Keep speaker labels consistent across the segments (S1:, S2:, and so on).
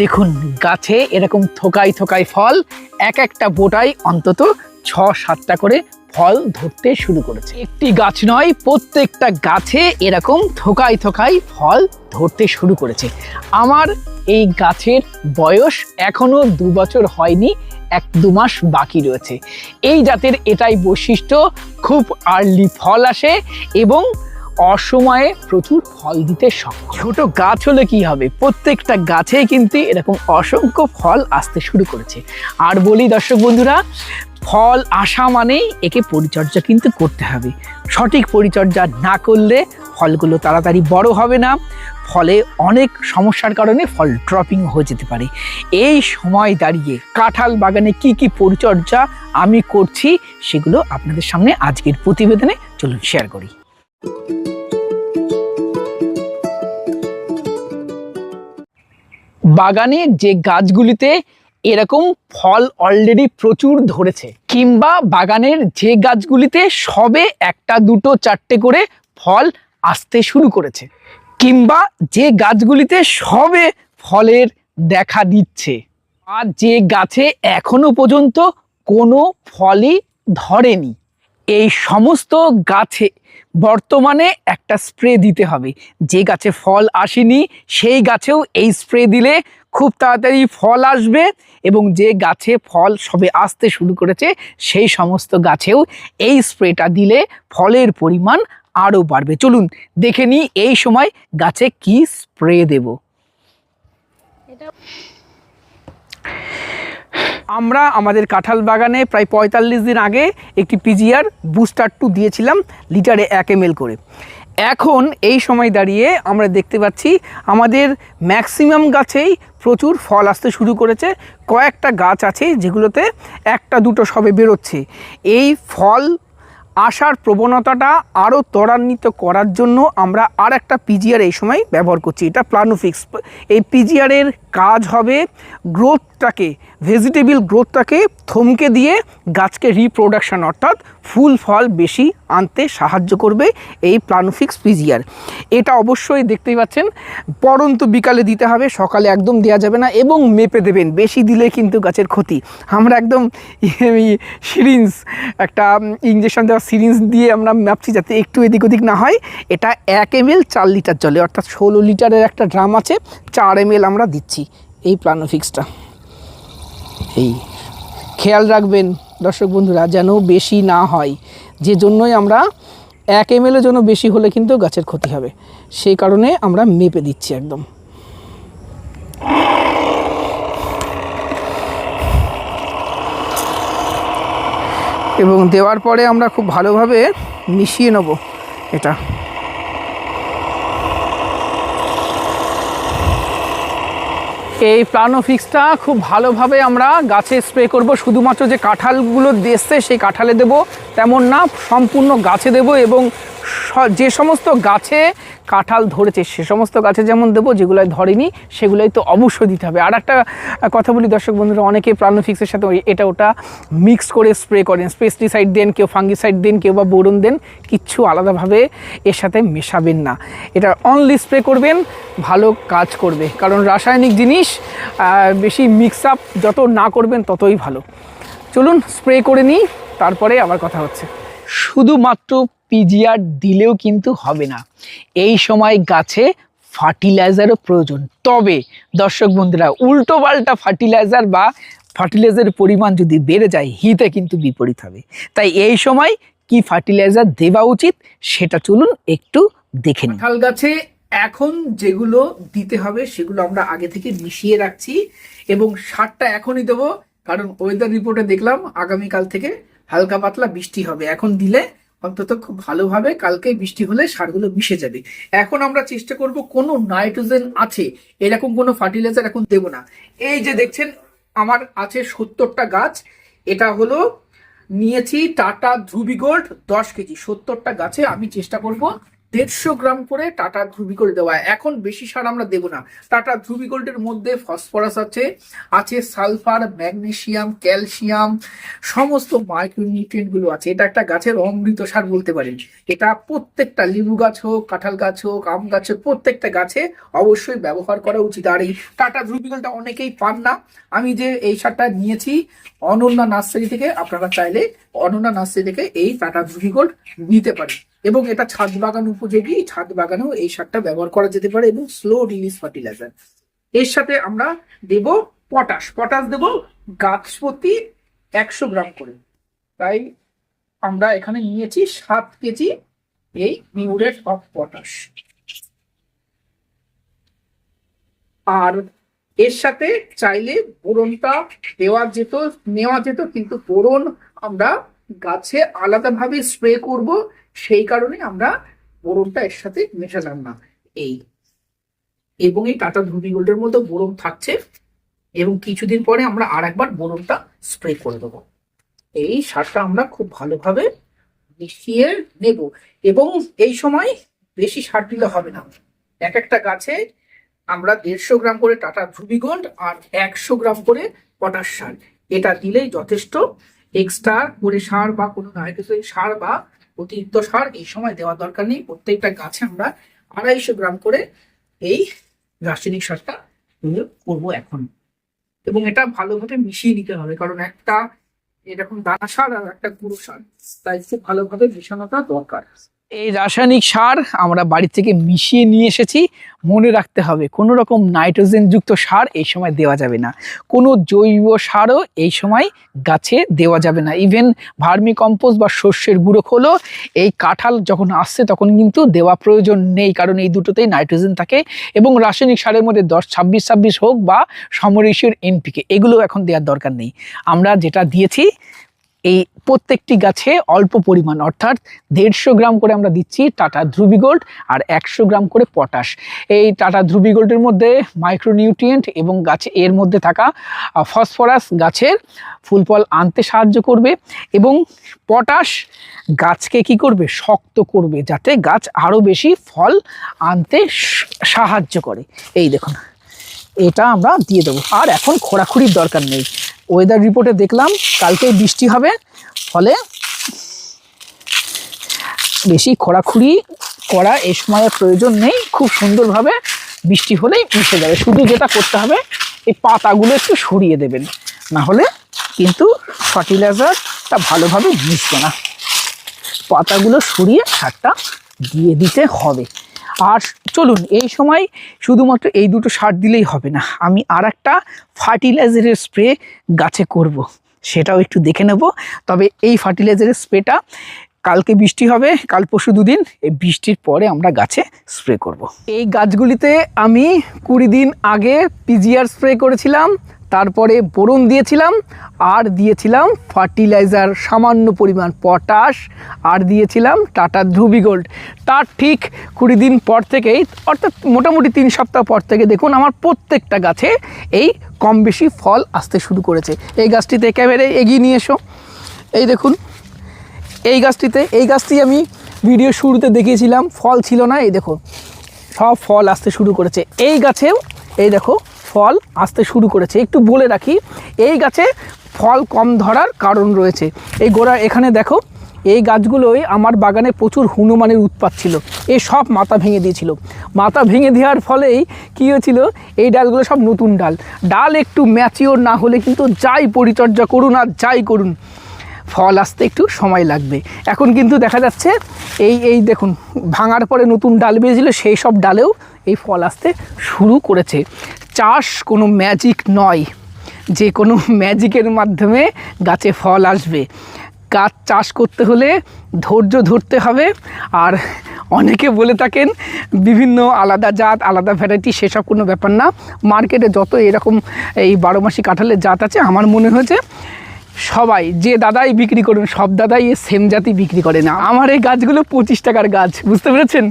S1: দেখুন, গাছে এরকম থোকাই থোকাই ফল, এক একটা বোটাই অন্তত ছ সাতটা করে ফল ধরতে শুরু করেছে। একটি গাছ নয়, প্রত্যেকটা গাছে এরকম থোকাই থোকাই ফল ধরতে শুরু করেছে। আমার এই গাছের বয়স এখনও দু বছর হয়নি, এক দু মাস বাকি রয়েছে। এই জাতের এটাই বৈশিষ্ট্য, খুব আর্লি ফল আসে এবং অসময়ে প্রচুর ফল দিতে সক্ষম। ছোট গাছ হলে কি হবে? প্রত্যেকটা গাছেই কিন্তু এরকম অসংখ্য ফল আসতে শুরু করেছে। আর বলি দর্শক বন্ধুরা, ফল আসা মানেই একে পরিচর্যা কিন্তু করতে হবে। সঠিক পরিচর্যা না করলে ফলগুলো তাড়াতাড়ি বড় হবে না। ফলে অনেক সমস্যার কারণে ফল ড্রপিং হয়ে যেতে পারে। এই সময় দাঁড়িয়ে কাঁঠাল বাগানে কি কি পরিচর্যা আমি করছি, সেগুলো আপনাদের সামনে আজকের প্রতিবেদনে চলুন শেয়ার করি। বাগানে যে গাছগুলিতে এরকম ফল অলরেডি প্রচুর ধরেছে, কিংবা বাগানের যে গাছগুলিতে সবে একটা, দুটো, চারটে করে ফল আসতে শুরু করেছে, কিংবা যে গাছগুলিতে সবে ফলের দেখা দিচ্ছে, আর যে গাছে এখনও পর্যন্ত কোনো ফলই ধরেনি, এই সমস্ত গাছে বর্তমানে একটা স্প্রে দিতে হবে। যে গাছে ফল আসেনি, সেই গাছেও এই স্প্রে দিলে খুব তাড়াতাড়ি ফল আসবে এবং যে গাছে ফল সবে আসতে শুরু করেছে, সেই সমস্ত গাছেও এই স্প্রেটা দিলে ফলের পরিমাণ আরও বাড়বে। চলুন দেখে নিই এই সময় গাছে কি স্প্রে দেব। আমরা আমাদের কাঁঠাল বাগানে প্রায় পঁয়তাল্লিশ দিন আগে একটি পিজিআর বুস্টার টু দিয়েছিলাম লিটারে এক এম করে। এখন এই সময় দাঁড়িয়ে আমরা দেখতে পাচ্ছি আমাদের ম্যাক্সিমাম গাছেই প্রচুর ফল আসতে শুরু করেছে। কয়েকটা গাছ আছে যেগুলোতে একটা দুটো সবে বেরোচ্ছে। এই ফল আসার প্রবণতাটা আরও ত্বরান্বিত করার জন্য আমরা আর একটা পিজিআর এই সময় ব্যবহার করছি। এটা প্লানোফিক্স এই পিজিআরের কাজ হবে গ্রোথটাকে ভেজিটেবল গ্রোথটাকে থমকে দিয়ে গাছকে রিপ্রোডাকশান অর্থাৎ ফুল ফল বেশি আনতে সাহায্য করবে এই প্লানোফিক্স পিজিআর এটা অবশ্যই দেখতেই পাচ্ছেন, পরন্ত বিকালে দিতে হবে, সকালে একদম দেওয়া যাবে না এবং মেপে দেবেন, বেশি দিলে কিন্তু গাছের ক্ষতি। আমরা একদম সিরিঞ্জ, একটা ইঞ্জেকশন দেওয়া সিরিঞ্জ দিয়ে আমরা মাপছি যাতে একটু এদিক ওদিক না হয়। এটা এক এম চার লিটার জলে, অর্থাৎ ষোলো লিটারের একটা ড্রাম আছে, চার এম আমরা দিচ্ছি এই প্লানোফিক্সটা। এই, খেয়াল রাখবেন। দর্শক বন্ধুরা, যেন বেশি না হয়। যে জন্যই আমরা এক এম এলের জন্য বেশি হলে কিন্তু গাছের ক্ষতি হবে। সেই কারণে আমরা মেপে দিচ্ছি একদম। এবং দেওয়ার পরে আমরা খুব ভালোভাবে মিশিয়ে নেব এটা। এই প্লানোফিক্সটা খুব ভালোভাবে আমরা গাছে স্প্রে করব। শুধুমাত্র যে কাঁঠালগুলো দেশে সেই কাঁঠালে দেব, তেমন না, সম্পূর্ণ গাছে দেব এবং যে সমস্ত গাছে কাঁঠাল ধরেছে, সে সমস্ত গাছে যেমন দেবো, যেগুলোয় ধরেনি সেগুলোই তো অবশ্যই দিতে হবে। আর একটা কথা বলি, দর্শক বন্ধুরা, অনেকে প্লানোফিক্সের সাথে এটা ওটা মিক্স করে স্প্রে করেন। পেস্টিসাইড দেন কেউ ফাঙ্গিসাইড দেন কেউ বা বোরন দেন, কিচ্ছু আলাদাভাবে এর সাথে মেশাবেন না। এটা অনলি স্প্রে করবেন, ভালো কাজ করবে। কারণ রাসায়নিক জিনিস বেশি মিক্স আপ যত না করবেন ততই ভালো। চলুন স্প্রে করে নিই, তারপরে আবার কথা হচ্ছে। শুধুমাত্র পিজিআর দিলেও কিন্তু হবে না। এই সময় গাছে ফার্টিলাইজারও প্রয়োজন। তবে দর্শক বন্ধুরা, উল্টো পাল্টা ফার্টিলাইজার বা ফার্টিলাইজারের পরিমাণ যদি বেড়ে যায়, হিতে কিন্তু বিপরীত হবে। তাই এই সময় কি ফার্টিলাইজার দেওয়া উচিত, সেটা চলুন একটু দেখে নিই। কাঁঠাল গাছে এখন যেগুলো দিতে হবে, সেগুলো আমরা আগে থেকে মিশিয়ে রাখছি এবং সারটা এখনই দেবো। কারণ ওয়েদার রিপোর্টে দেখলাম, আগামীকাল থেকে হালকা পাতলা বৃষ্টি হবে। এখন দিলে অন্তত খুব ভালোভাবে কালকে বৃষ্টি হলে সারগুলো মিশে যাবে। এখন আমরা চেষ্টা করব কোনো নাইট্রোজেন আছে, এরকম কোনো ফার্টিলাইজার এখন দেব না। এই যে দেখছেন, আমার আছে সত্তরটা গাছ। এটা হলো, নিয়েছি টাটা ধ্রুবি গোল্ড দশ কেজি। সত্তরটা গাছে আমি চেষ্টা করব দেড়শো গ্রাম করে টাটা ধ্রুবিকোল দেওয়া এখন বেশি সার আমরা দেবো না। টাটা ধ্রুবিকোল্ডের মধ্যে ফসফরাস আছে আছে সালফার ম্যাগনেসিয়াম ক্যালসিয়াম সমস্ত মাইক্রোনিউট্রিয়েন্টগুলো আছে। এটা একটা গাছের অমৃত সার বলতে পারেন। এটা প্রত্যেকটা লেবু গাছ হোক, কাঁঠাল গাছ হোক, আম গাছ হোক, প্রত্যেকটা গাছে অবশ্যই ব্যবহার করা উচিত। আর এই টাটা ধ্রুবিকলটা অনেকেই পান না। আমি যে এই সারটা নিয়েছি অনন্যা নার্সারি থেকে, আপনারা চাইলে অনন্যা নার্সারি থেকে এই টাটা ধ্রুবিকল নিতে পারেন। এবং এটা ছাদ বাগান উপযোগী। ছাদ বাগানেও এই সারটা ব্যবহার করা যেতে পারে এবং স্লো রিলিজ ফার্টিলাইজার এর সাথে আমরা দেব পটাশ পটাশ দেব গাছ প্রতি একশো গ্রাম করে। তাই আমরা এখানে নিয়েছি সাত কেজি এই মিউরেট অফ পটাশ আর এর সাথে চাইলে বোরনটা দেওয়া যেত, নেওয়া যেত, কিন্তু বোরন আমরা গাছে আলাদাভাবে স্প্রে করব, সেই কারণে আমরা বোরনটা এর সাথে মেশালাম না। এই। এবং এই টাটা ধুবি গোল্ডের মতো বোরন থাকছে এবং কিছুদিন পরে আমরা আর একবার বোরনটা স্প্রে করে দেবো। এই সারটা আমরা খুব ভালোভাবে মিশিয়ে নেব এবং এই সময় বেশি সার দিলে হবে না। এক একটা গাছে আমরা দেড়শো গ্রাম করে টাটা ধ্রুবিগন্ড আর একশো গ্রাম করে পটাশ সার। এটা দিলেই যথেষ্ট এক্সট্রা করে সার বা কোনো নাইট্রোজেন সার বা অতিরিক্ত সার এই সময় দেওয়ার দরকার নেই। প্রত্যেকটা গাছে আমরা আড়াইশো গ্রাম করে এই রাসায়নিক সারটা প্রয়োগ করব এখন। এবং এটা ভালোভাবে মিশিয়ে নিতে হবে, কারণ একটা এরকম দানা সার আর একটা গুঁড়ো সার, তাই খুব ভালোভাবে মেশানোটা দরকার। এই রাসায়নিক সার আমরা বাড়ি থেকে মিশিয়ে নিয়ে এসেছি। মনে রাখতে হবে, কোনো রকম নাইট্রোজেন যুক্ত সার এই সময় দেওয়া যাবে না। কোনো জৈব সারও এই সময় গাছে দেওয়া যাবে না। ইভেন ভার্মি কম্পোস্ট বা শস্যের গুঁড়ো খোলও এই কাঁঠাল যখন আসছে তখন কিন্তু দেওয়া প্রয়োজন নেই। কারণ এই দুটোতেই নাইট্রোজেন থাকে এবং রাসায়নিক সারের মধ্যে দশ, ছাব্বিশ ছাব্বিশ হোক বা সমরেশীয় এনপিকে এগুলো এখন দেওয়ার দরকার নেই। আমরা যেটা দিয়েছি এই প্রত্যেকটি গাছে অল্প পরিমাণ, অর্থাৎ দেড়শো গ্রাম করে আমরা দিচ্ছি টাটা ধ্রুবি গোল্ড আর একশো গ্রাম করে পটাশ। এই টাটা ধ্রুবি গোল্ডের মধ্যে মাইক্রোনিউট্রিয়েন্ট এবং গাছে, এর মধ্যে থাকা ফসফরাস গাছের ফুল ফল আনতে সাহায্য করবে এবং পটাশ গাছকে কি করবে? শক্ত করবে যাতে গাছ আরও বেশি ফল আনতে সাহায্য করে। এই দেখুন, এটা আমরা দিয়ে দেবো। আর এখন খোরাখুরির দরকার নেই। ওয়েদার রিপোর্টে দেখলাম কালকে বৃষ্টি হবে, ফলে বেশি খোরাখুরি করা এই সময়ের প্রয়োজন নেই, খুব সুন্দরভাবে বৃষ্টি হলেই মিশে যাবে। শুধু যেটা করতে হবে, এই পাতাগুলো একটু সরিয়ে দেবেন। না হলে কিন্তু ফার্টিলাইজারটা ভালোভাবে মিশবে না। পাতাগুলো সরিয়ে সারটা দিয়ে দিতে হবে। আর চলুন, এই সময় শুধুমাত্র এই দুটো সার দিলেই হবে না, আমি আর একটা ফার্টিলাইজারের স্প্রে গাছে করব। সেটাও একটু দেখে নেব, তবে এই ফার্টিলাইজারের স্প্রেটা কালকে বৃষ্টি হবে, কাল পরশু দুদিন, এই বৃষ্টির পরে আমরা গাছে স্প্রে করব। এই গাছগুলিতে আমি কুড়ি দিন আগে পিজিআর স্প্রে করেছিলাম তারপরে বোরন দিয়েছিলাম, আর দিয়েছিলাম ফার্টিলাইজার, সামান্য পরিমাণ পটাশ, আর দিয়েছিলাম টাটা ধ্রুবি গোল্ড। তার ঠিক কুড়ি দিন পর থেকেই, অর্থাৎ মোটামুটি তিন সপ্তাহ পর থেকে দেখুন আমার প্রত্যেকটা গাছে এই কম বেশি ফল আসতে শুরু করেছে। এই গাছটিতে একেবারে এগিয়ে নিয়ে এসো। এই দেখুন, এই গাছটিতে, এই গাছটি আমি ভিডিও শুরুতে দেখিয়েছিলাম, ফল ছিল না, এই দেখো সব ফল আসতে শুরু করেছে। এই গাছেও, এই দেখো ফল আসতে শুরু করেছে। একটু বলে রাখি, এই গাছে ফল কম ধরার কারণ রয়েছে। এই গোড়া এখানে দেখো, এই গাছগুলোই আমার বাগানে প্রচুর হনুমানের উৎপাত ছিল। এই সব মাথা ভেঙে দিয়েছিল। মাথা ভেঙে দেওয়ার ফলেই কী হয়েছিল, এই ডালগুলো সব নতুন ডাল। ডাল একটু ম্যাচিওর না হলে কিন্তু যাই পরিচর্যা করুন আর যাই করুন ফল আসতে একটু সময় লাগবে। এখন কিন্তু দেখা যাচ্ছে এই এই দেখুন, ভাঙার পরে নতুন ডাল বেরিয়েছিল সেই সব ডালেও এই ফল আসতে শুরু করেছে। চাষ কোনো ম্যাজিক নয়, যে কোনো ম্যাজিকের মাধ্যমে গাছে ফল আসবে। গাছ চাষ করতে হলে ধৈর্য ধরতে হবে, আর অনেকে বলে থাকেন বিভিন্ন আলাদা জাত, আলাদা ভ্যারাইটি সেসব কোনো ব্যাপার না। মার্কেটে যত এরকম এই বারো মাসি কাঁঠালের জাত আছে, আমার মনে হয়েছে সবাই, যে দাদাই বিক্রি করুন, সব দাদাই সেম জাতি বিক্রি করে না। আমার এই গাছগুলো পঁচিশ টাকার গাছ, বুঝতে পেরেছেন?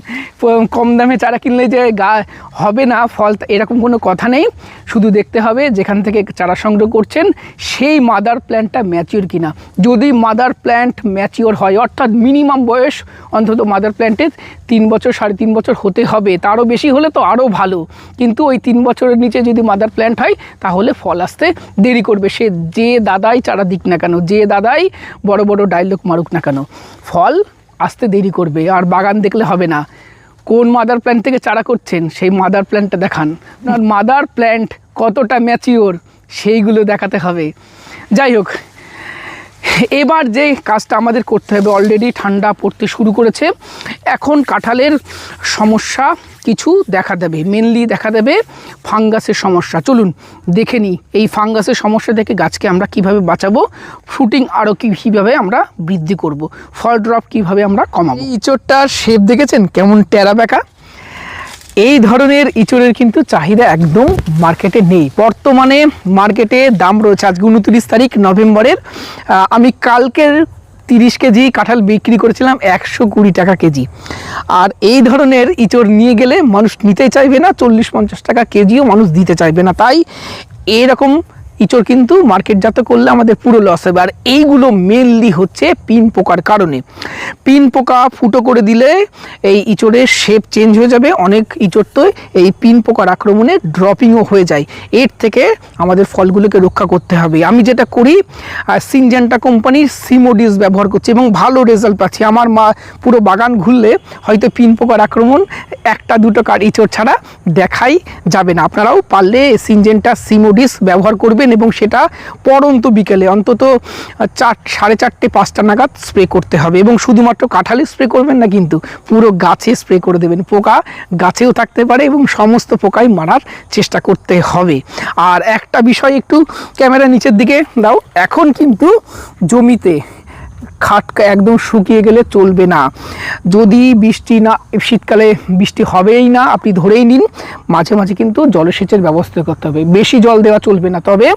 S1: কম দামে চারা কিনলে যে গা হবে না, ফল এরকম কোনো কথা নেই। শুধু দেখতে হবে যেখান থেকে চারা সংগ্রহ করছেন, সেই মাদার প্ল্যান্টটা ম্যাচিওর কিনা। যদি মাদার প্ল্যান্ট ম্যাচিওর হয়, অর্থাৎ মিনিমাম বয়স অন্তত মাদার প্ল্যান্টের তিন বছর, সাড়ে তিন বছর হতে হবে, তারও বেশি হলে তো আরও ভালো। কিন্তু ওই তিন বছরের নিচে যদি মাদার প্ল্যান্ট হয়, তাহলে ফল আসতে দেরি করবে। সে যে দাদাই চারা দিক না কেন, যে দাদাই বড় বড় ডায়লগ মারুক না কেন। ফল আসতে দেরি করবে, আর বাগান দেখলে হবে না। কোন মাদার প্ল্যান্ট থেকে চারা করছেন, সেই মাদার প্ল্যান্টটা দেখান। আর মাদার প্ল্যান্ট কতটা ম্যাচিওর সেইগুলো দেখাতে হবে। যাই হোক, এবার যে কাজটা আমাদের করতে হবে অলরেডি ঠান্ডা পড়তে শুরু করেছে। এখন কাঁঠালের সমস্যা কিছু দেখা দেবে মেনলি দেখা দেবে ফাঙ্গাসের সমস্যা। চলুন, দেখে নিই এই ফাঙ্গাসের সমস্যা থেকে গাছকে আমরা কীভাবে বাঁচাবো ফ্রুটিং আরও কীভাবে আমরা বৃদ্ধি করব ফল ড্রপ কীভাবে আমরা কমাবো। ইঁচড়টার শেপ দেখেছেন? কেমন টেরা বেঁকা এই ধরনের ইঁচড়ের কিন্তু চাহিদা একদম মার্কেটে নেই। বর্তমানে মার্কেটে দাম রয়েছে আজকে উনত্রিশ তারিখ, নভেম্বরের। আমি কালকের তিরিশ কেজি কাঁঠাল বিক্রি করেছিলাম একশো কুড়ি টাকা কেজি। আর এই ধরনের ইঁচড় নিয়ে গেলে মানুষ নিতে চাইবে না, চল্লিশ পঞ্চাশ টাকা কেজিও মানুষ দিতে চাইবে না। তাই এরকম ইঁচড় কিন্তু মার্কেটজাত করলে আমাদের পুরো লস হবে। আর এইগুলো মেনলি হচ্ছে পিন পোকার কারণে। পিন পোকা ফুটো করে দিলে এই ইঁচড়ের শেপ চেঞ্জ হয়ে যাবে। অনেক ইঁচড় তো এই পিন পোকার আক্রমণে ড্রপিংও হয়ে যায়। এর থেকে আমাদের ফলগুলোকে রক্ষা করতে হবে। আমি যেটা করি সিনজেন্টা কোম্পানির সিমোডিস ব্যবহার করছি এবং ভালো রেজাল্ট পাচ্ছি। আমার মা পুরো বাগান ঘুরলে হয়তো পিন পোকার আক্রমণ একটা, দুটো কার ইঁচড় ছাড়া দেখাই যাবে না। আপনারাও পারলে সিনজেন্টা সিমোডিস ব্যবহার করবেন এবং সেটা পরন্ত বিকেলে অন্তত চার, সাড়ে চারটে, পাঁচটা নাগাদ স্প্রে করতে হবে এবং শুধুমাত্র কাঁঠালে স্প্রে করবেন না কিন্তু পুরো গাছে স্প্রে করে দেবেন। পোকা গাছেও থাকতে পারে এবং সমস্ত পোকাই মারার চেষ্টা করতে হবে। আর একটা বিষয় একটু ক্যামেরা নিচের দিকে দাও। এখন কিন্তু জমিতে খাটকা একদম শুকিয়ে গেলে চলবে না। যদি বৃষ্টি না, শীতকালে বৃষ্টি হবেই না, আপনি ধরেই নিন, মাঝে মাঝে কিন্তু জলসেচের ব্যবস্থা করতে হবে। বেশি জল দেওয়া চলবে না। তবে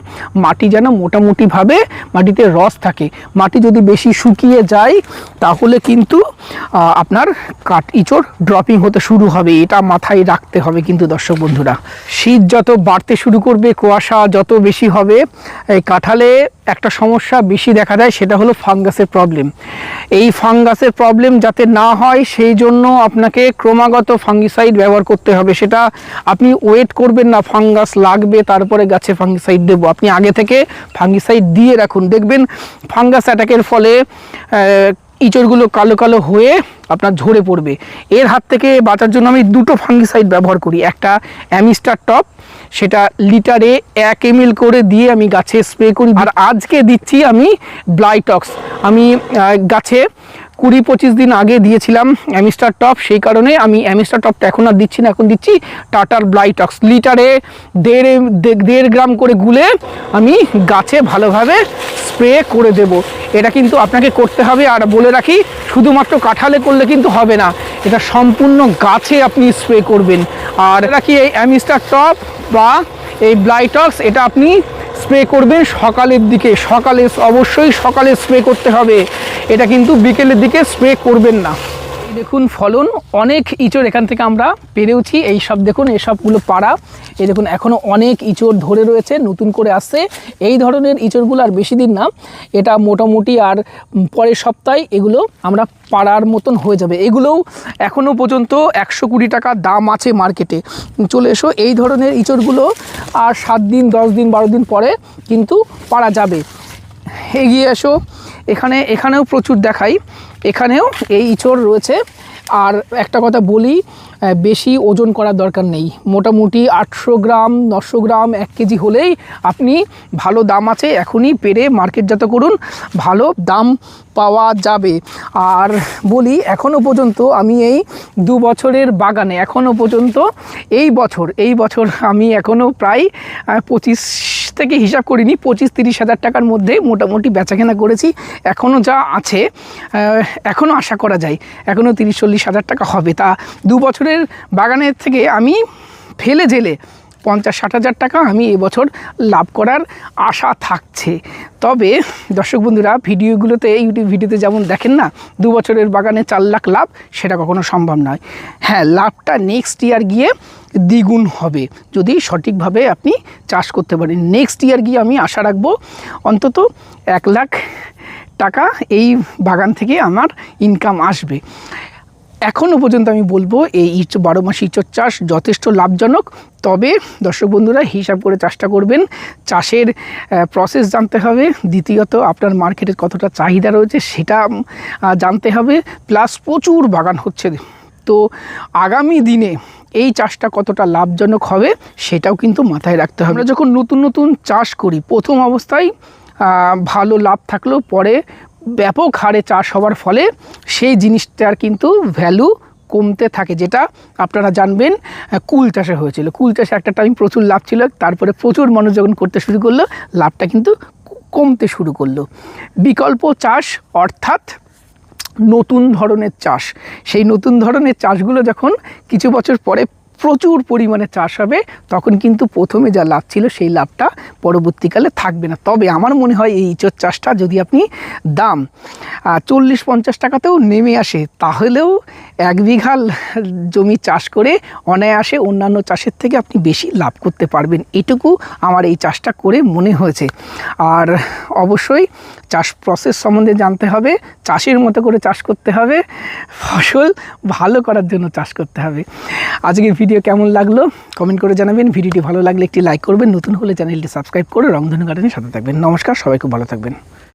S1: মাটি যেন মোটামুটিভাবে মাটিতে রস থাকে। মাটি যদি বেশি শুকিয়ে যায়, তাহলে কিন্তু আপনার কাঠ ইঁচড় ড্রপিং হতে শুরু হবে। এটা মাথায় রাখতে হবে কিন্তু দর্শক বন্ধুরা। শীত যত বাড়তে শুরু করবে, কুয়াশা যত বেশি হবে, এই কাঁঠালে একটা সমস্যা বেশি দেখা দেয়, সেটা হলো ফাঙ্গাসের প্রবলেম এই ফাঙ্গাসের প্রবলেম যাতে না হয়, সেই জন্য আপনাকে ক্রমাগত ফাঙ্গিসাইড ব্যবহার করতে হবে। সেটা আপনি ওয়েট করবেন না ফাঙ্গাস লাগবে, তারপরে গাছে ফাঙ্গিসাইড দেবো। আপনি আগে থেকে ফাঙ্গিসাইড দিয়ে রাখুন। দেখবেন ফাঙ্গাস অ্যাটাকের ফলে ইঁচড়গুলো কালো কালো হয়ে আপনার ঝরে পড়বে। এর হাত থেকে বাঁচার জন্য আমি দুটো ফাঙ্গিসাইড ব্যবহার করি। একটা অ্যামিস্টার টপ সেটা লিটারে এক এম করে দিয়ে আমি গাছে স্প্রে করি। আর আজকে দিচ্ছি আমি ব্লাইটক্স আমি গাছে কুড়ি পঁচিশ দিন আগে দিয়েছিলাম অ্যামিস্টার টপ, সেই কারণে আমি অ্যামিস্টার টপটা এখন আর দিচ্ছি না, এখন দিচ্ছি টাটার ব্লাইটক্স লিটারে দেড় দেড় গ্রাম করে গুলে আমি গাছে ভালোভাবে স্প্রে করে দেব। এটা কিন্তু আপনাকে করতে হবে, আর বলে রাখি, শুধুমাত্র কাঁঠালে করলে কিন্তু হবে না, এটা সম্পূর্ণ গাছে আপনি স্প্রে করবেন। আর রাখি, এই অ্যামিস্টার টপ বা এই ব্লাইটক্স এটা আপনি স্প্রে করবেন সকালের দিকে। সকালে অবশ্যই সকালে স্প্রে করতে হবে। এটা কিন্তু বিকেলের দিকে স্প্রে করবেন না। দেখুন ফলন, অনেক ইঁচড় এখান থেকে আমরা পেরেওছি। এই সব দেখুন, এই সবগুলো পাড়া। এই দেখুন এখনও অনেক ইঁচড় ধরে রয়েছে, নতুন করে আসছে। এই ধরনের ইঁচড়গুলো আর বেশি দিন না, এটা মোটামুটি আর পরের সপ্তাহে এগুলো আমরা পাড়ার মতন হয়ে যাবে। এগুলোও এখনও পর্যন্ত একশো কুড়ি টাকা দাম আছে মার্কেটে। চলে এসো, এই ধরনের ইঁচড়গুলো আর সাত দিন, দশ দিন, বারো দিন পরে কিন্তু পাড়া যাবে। এগিয়ে এসো। এখানে এখানেও প্রচুর দেখাই। এখানেও এই ইঁচড় রয়েছে। আর একটা কথা বলি বেশি ওজন করার দরকার নেই। মোটামুটি আটশো গ্রাম, নশো গ্রাম, এক কেজি হলেই আপনি ভালো দাম আছে, এখনই পেরে মার্কেটজাত করুন। ভালো দাম পাওয়া যাবে। আর বলি এখনও পর্যন্ত আমি এই দু বছরের বাগানে এখনও পর্যন্ত এই বছর এই বছর আমি এখনও প্রায় পঁচিশ থেকে হিসাব করিনি, পঁচিশ তিরিশ হাজার টাকার মধ্যে মোটামুটি বেচাকেনা করেছি। এখনও যা আছে এখনও আশা করা যায় এখনও তিরিশ চল্লিশ হাজার টাকা হবে। তা দু বছরের বাগানের থেকে আমি ফেলে জেলে পঞ্চাশ, ষাট হাজার টাকা আমি এবছর লাভ করার আশা থাকছে। তবে দর্শক বন্ধুরা, ভিডিওগুলোতে ইউটিউব ভিডিওতে যেমন দেখেন না, দু বছরের বাগানে চার লাখ লাভ, সেটা কখনো সম্ভব নয়। হ্যাঁ লাভটা নেক্সট ইয়ার গিয়ে দ্বিগুণ হবে। যদি সঠিকভাবে আপনি চাষ করতে পারেন। নেক্সট ইয়ার গিয়ে আমি আশা রাখব, অন্তত এক লাখ টাকা এই বাগান থেকে আমার ইনকাম আসবে। এখনও পর্যন্ত আমি বলব, এই ইচ, বারো মাস ইঁচড় চাষ যথেষ্ট লাভজনক। তবে দর্শক বন্ধুরা, হিসাব করে চাষটা করবেন। চাষের প্রসেস জানতে হবে। দ্বিতীয়ত, আপনার মার্কেটের কতটা চাহিদা রয়েছে সেটা জানতে হবে। প্লাস প্রচুর বাগান হচ্ছে। তো আগামী দিনে এই চাষটা কতটা লাভজনক হবে, সেটাও কিন্তু মাথায় রাখতে হবে। আমরা যখন নতুন নতুন চাষ করি, প্রথম অবস্থায় ভালো লাভ থাকলেও পরে ব্যাপক হারে চাষ হওয়ার ফলে সেই জিনিসটার কিন্তু ভ্যালু কমতে থাকে, যেটা আপনারা জানবেন কুল চাষে হয়েছিল। কুল চাষে একটা টাইম প্রচুর লাভ ছিল, তারপরে প্রচুর মানুষ যখন করতে শুরু করল, লাভটা কিন্তু কমতে শুরু করল। বিকল্প চাষ অর্থাৎ নতুন ধরনের চাষ। সেই নতুন ধরনের চাষগুলো যখন কিছু বছর পরে প্রচুর পরিমাণে চাষ হবে, তখন কিন্তু প্রথমে যা লাভ ছিল সেই লাভটা পরবর্তীকালে থাকবে না। তবে আমার মনে হয় এই ইঁচড় চাষটা যদি আপনি দাম চল্লিশ পঞ্চাশ টাকাতেও নেমে আসে, তাহলেও এক বিঘা জমি চাষ করে অনায়াসে অন্যান্য চাষের থেকে আপনি বেশি লাভ করতে পারবেন। এটুকু আমার এই চাষটা করে মনে হয়েছে। আর অবশ্যই চাষ প্রসেস সম্বন্ধে জানতে হবে, চাষের মতো করে চাষ করতে হবে, ফসল ভালো করার জন্য চাষ করতে হবে। আজকের ভিডিও কেমন লাগল? কমেন্ট করে জানাবেন। ভিডিওটি ভালো লাগলে একটি লাইক করবেন। নতুন হলে চ্যানেলটি সাবস্ক্রাইব করে রংধনু গার্ডেনের সাথে থাকবেন। নমস্কার, সবাই খুব ভালো থাকবেন।